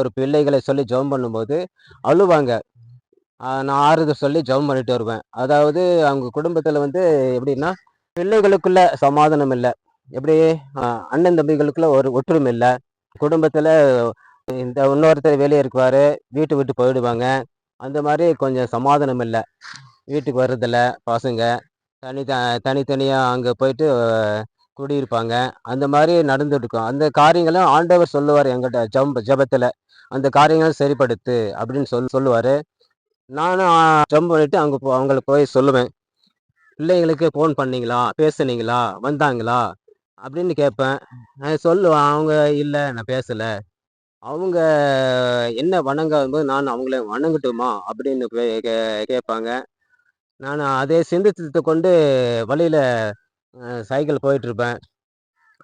ஒரு பிள்ளைகளை சொல்லி ஜெபம் பண்ணும்போது அழுவாங்க. நான் ஆறுதல் சொல்லி ஜெபம் பண்ணிட்டு வருவேன். அதாவது அவங்க குடும்பத்தில் வந்து எப்படின்னா பிள்ளைகளுக்குள்ள சமாதானம் இல்லை. எப்படி? அண்ணன் தம்பிகளுக்குள்ள ஒரு ஒற்றுமை இல்லை. குடும்பத்தில் இந்த இன்னொருத்தர் வெளியே இருக்குவார் வீட்டு விட்டு போயிடுவாங்க. அந்த மாதிரி கொஞ்சம் சமாதானம் இல்லை. வீட்டுக்கு வர்றதில்ல பசங்க. தனி த தனித்தனியாக அங்கே போயிட்டு குடியிருப்பாங்க. அந்த மாதிரி நடந்துட்டுருக்கோம். அந்த காரியங்களும் ஆண்டவர் சொல்லுவார் எங்கிட்ட ஜம் ஜபத்தில். அந்த காரியங்களும் சரிப்படுத்து அப்படின்னு சொல் சொல்லுவார். நானும் ஜம் பண்ணிட்டு அங்கே போ அவங்களுக்கு போய் சொல்லுவேன். பிள்ளைங்களுக்கு ஃபோன் பண்ணீங்களா? பேசுனீங்களா? வந்தாங்களா? அப்படின்னு கேட்பேன். நான் சொல்லுவேன் அவங்க இல்லை நான் பேசலை. அவங்க என்ன வணங்கும்போது நான் அவங்கள வணங்கட்டுமா? அப்படின்னு கே- கே- கேட்பாங்க. நான் அதை சிந்தித்து கொண்டு வழியில் சைக்கிள் போயிட்டுருப்பேன்.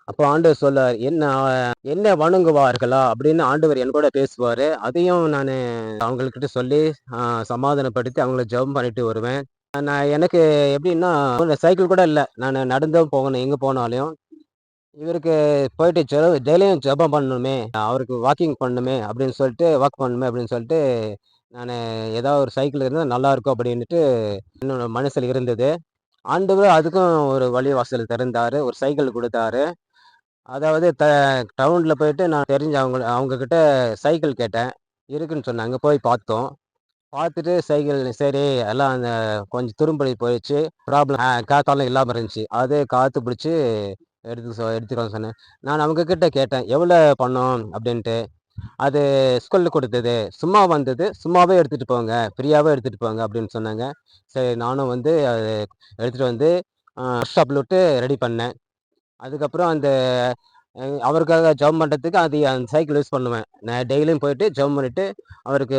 அப்போ ஆண்டவர் சொல்லார் என்ன என்ன வணங்குவார்களா? அப்படின்னு ஆண்டவர் என் கூட பேசுவார். அதையும் நான் அவங்கக்கிட்ட சொல்லி சமாதானப்படுத்தி அவங்கள ஜெபம் பண்ணிட்டு வருவேன். நான் எனக்கு எப்படின்னா சைக்கிள் கூட இல்லை. நான் நடந்தும் போகணும் எங்கே போனாலும். இவருக்கு போயிட்டு ஜெப டெய்லியும் ஜெபம் பண்ணணுமே அவருக்கு வாக்கிங் பண்ணணுமே அப்படின்னு சொல்லிட்டு வாக் பண்ணணுமே அப்படின்னு சொல்லிட்டு நான் ஏதாவது ஒரு சைக்கிள் இருந்தால் நல்லா இருக்கும் அப்படின்ட்டு இன்னொன்று மனசில் இருந்தது. ஆண்டவர் அதுக்கும் ஒரு வழிவாசல் திறந்தார் ஒரு சைக்கிள் கொடுத்தாரு. அதாவது த டவுனில் போயிட்டு நான் தெரிஞ்ச அவங்க அவங்கக்கிட்ட சைக்கிள் கேட்டேன். இருக்குன்னு சொன்னாங்க போய் பார்த்தோம். பார்த்துட்டு சைக்கிள் சரி எல்லாம் அந்த கொஞ்சம் துரும்படி போயிடுச்சு. ப்ராப்ளம் காத்தாலும் இல்லாமல் இருந்துச்சு. அதே காற்று பிடிச்சி எடுத்து சொ சொன்னேன். நான் அவங்கக்கிட்ட கேட்டேன் எவ்வளோ பண்ணோம்? அப்படின்ட்டு. அது ஸ்கூலில் கொடுத்தது. சும்மா வந்தது. சும்மாவே எடுத்துகிட்டு போங்க. ஃப்ரீயாகவே எடுத்துகிட்டு போங்க அப்படின்னு சொன்னாங்க. சரி நானும் வந்து அது எடுத்துகிட்டு வந்து ஷாப்பில் விட்டு ரெடி பண்ணேன். அதுக்கப்புறம் அந்த அவருக்காக ஜம் பண்ணுறதுக்கு அது அந்த சைக்கிள் யூஸ் பண்ணுவேன். நான் டெய்லியும் போயிட்டு ஜம் பண்ணிவிட்டு அவருக்கு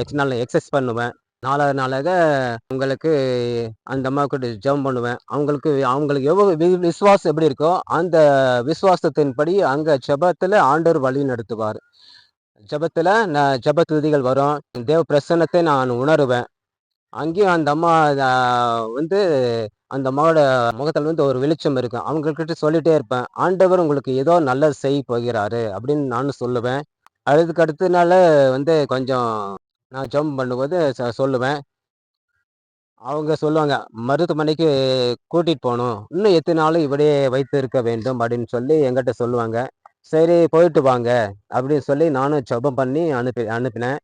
எக்ஸ் நல்ல எக்ஸசைஸ் பண்ணுவேன். நாலாவது நாளாக உங்களுக்கு அந்த அம்மாவுக்கு ஜெபம் பண்ணுவேன். அவங்களுக்கு அவங்களுக்கு எவ்வளோ வி- விசுவாசம் எப்படி இருக்கோ அந்த விசுவாசத்தின்படி அங்கே ஜெபத்தில் ஆண்டவர் வழி நடத்துவார். ஜெபத்தில் நான் ஜெப துதிகள் வரும். தேவ பிரசன்னத்தை நான் உணருவேன். அங்கேயும் அந்த அம்மா வந்து அந்த அம்மாவோட முகத்தில் வந்து ஒரு வெளிச்சம் இருக்கும். அவங்கக்கிட்ட சொல்லிகிட்டே இருப்பேன். ஆண்டவர் உங்களுக்கு ஏதோ நல்லது செய்ய போகிறாரு அப்படின்னு நானும் சொல்லுவேன். அதுக்கு அடுத்த நாள் வந்து கொஞ்சம் நான் ஜம்ப் பண்ணும்போது ச- சொல்லுவேன். அவங்க சொல்லுவாங்க மருத்துவமனைக்கு கூட்டிகிட்டு போகணும். இன்னும் எத்தனை நாளும் இப்படியே வைத்து இருக்க வேண்டும் அப்படின்னு சொல்லி எங்கிட்ட சொல்லுவாங்க. சரி போயிட்டு வாங்க அப்படின்னு சொல்லி நானும் ஜெபம் பண்ணி அனுப்பி அனுப்பினேன்.